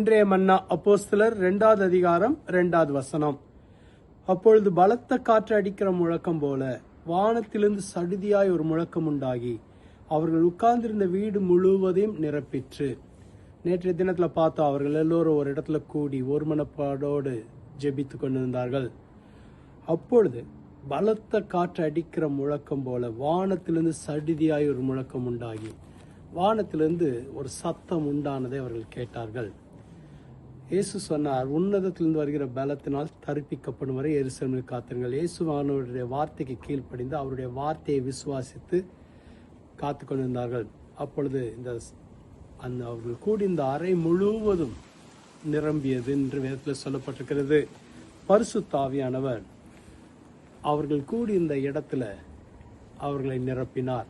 இன்றைய மன்னா அப்போஸ்தலர் இரண்டாவது அதிகாரம் இரண்டாவது வசனம். அப்பொழுது பலத்த காற்று அடிக்கிற முழக்கம் போல வானத்திலிருந்து சடுதியாய் ஒரு முழக்கம் உண்டாகி அவர்கள் உட்கார்ந்திருந்த வீடு முழுவதையும் நிரப்பிற்று. நேற்றைய தினத்துல பார்த்தோம் அவர்கள் எல்லோரும் ஒரு இடத்துல கூடி ஒருமனப்பாடோடு ஜெபித்து கொண்டிருந்தார்கள். அப்பொழுது பலத்த காற்று அடிக்கிற முழக்கம் போல வானத்திலிருந்து சடுதியாய் ஒரு முழக்கம் உண்டாகி வானத்திலிருந்து ஒரு சத்தம் உண்டானதை அவர்கள் கேட்டார்கள். இயேசு சொன்னார் உன்னதத்திலிருந்து வருகிற பலத்தினால் தரிப்பிக்கப்படும் வரை எருசலேமில் காத்திருங்கள். இயேசுவானவருடைய வார்த்தைக்கு கீழ்ப்படிந்து அவருடைய வார்த்தையை விசுவாசித்து காத்து கொண்டிருந்தார்கள் அப்பொழுது இந்த அந்த அவர்கள் கூடி இந்த அறை முழுவதும் நிரம்பியது என்று வேதத்தில் சொல்லப்பட்டிருக்கிறது. பரிசு தாவியானவர் அவர்கள் கூடி இந்த இடத்துல அவர்களை நிரப்பினார்.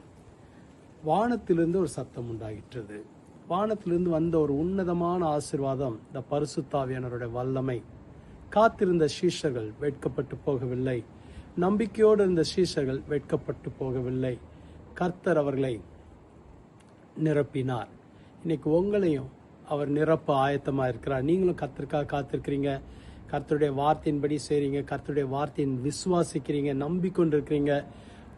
வானத்திலிருந்து ஒரு சத்தம் உண்டாகிற்றது வானத்திலிருந்து வந்த ஒரு உன்னதமான ஆசிர்வாதம் இந்த பரிசுத்தாவியானவருடைய வல்லமை. காத்திருந்த சீஷர்கள் வெட்கப்பட்டு போகவில்லை. நம்பிக்கையோடு இருந்த சீஷர்கள் வெட்கப்பட்டு போகவில்லை. கர்த்தர் அவர்களை நிரப்பினார். இன்னைக்கு உங்களையும் அவர் நிரப்ப ஆயத்தமாக இருக்கிறார். நீங்களும் கர்த்தருக்காக காத்திருக்கிறீங்க. கர்த்தருடைய வார்த்தையின்படி செய்கிறீங்க கர்த்தருடைய வார்த்தையின் விசுவாசிக்கிறீங்க. நம்பிக்கொண்டிருக்கிறீங்க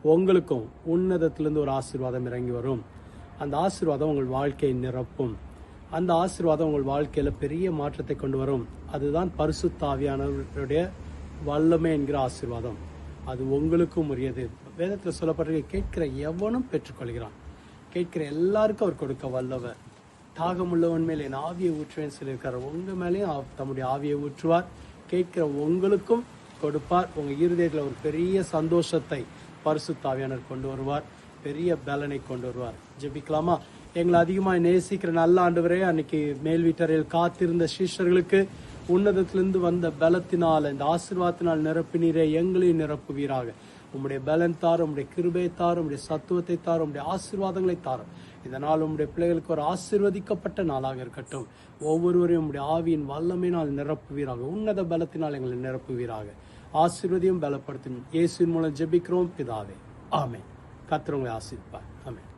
உங்களுக்கும் உன்னதத்திலிருந்து ஒரு ஆசீர்வாதம் இறங்கி வரும். அந்த ஆசீர்வாதம் உங்கள் வாழ்க்கையை நிரப்பும். அந்த ஆசீர்வாதம் உங்கள் வாழ்க்கையில் பெரிய மாற்றத்தை கொண்டு வரும். அதுதான் பரிசுத்தாவியானவருடைய வல்லமை என்கிற ஆசீர்வாதம். அது உங்களுக்கும் உரியது. வேதத்தில் சொல்லப்பட்டிருக்க கேட்கிற எவனும் பெற்றுக்கொள்கிறான். கேட்கிற எல்லாருக்கும் அவர் கொடுக்க வல்லவர். தாகமுள்ளவன் மேலே என் ஆவியை ஊற்றுவேன் சொல்லியிருக்கார். உங்கள் மேலேயும் தம்முடைய ஆவியை ஊற்றுவார். கேட்கிற உங்களுக்கும் கொடுப்பார். உங்கள் இருதயத்தில் ஒரு பெரிய சந்தோஷத்தை பரிசுத்தாவியானர் கொண்டு வருவார். பெரிய பலனை கொண்டு வருவார். ஜெபிக்கலாமா? எங்களை அதிகமாக நேசிக்கிற நல்ல ஆண்டவரே அன்னைக்கு மேல் வீட்டறையில் காத்திருந்த சீஷர்களுக்கு உன்னதத்திலிருந்து வந்த பலத்தினால் இந்த ஆசீர்வாதத்தினால் நிரப்பினீரே எங்களையும் நிரப்புவீராக. உம்முடைய பலன் தாரும் உம்முடைய கிருபை தாரும் உம்முடைய சத்துவத்தை தாரும் உம்முடைய ஆசீர்வாதங்களை தாரும். இதனால் உம்முடைய பிள்ளைகளுக்கு ஒரு ஆசீர்வதிக்கப்பட்ட நாளாக இருக்கட்டும். ஒவ்வொருவரையும் உம்முடைய ஆவியின் வல்லமையினால் நிரப்புவீராக. உன்னத பலத்தினால் எங்களை நிரப்புவீராக. ஆசீர்வதியும் பலப்படுத்தும் இயேசுவின் மூலம் ஜெபிக்கிறோம். பிதாவே. ஆமென் கர்த்தர் உங்களை ஆசீர்வார் ஆமென்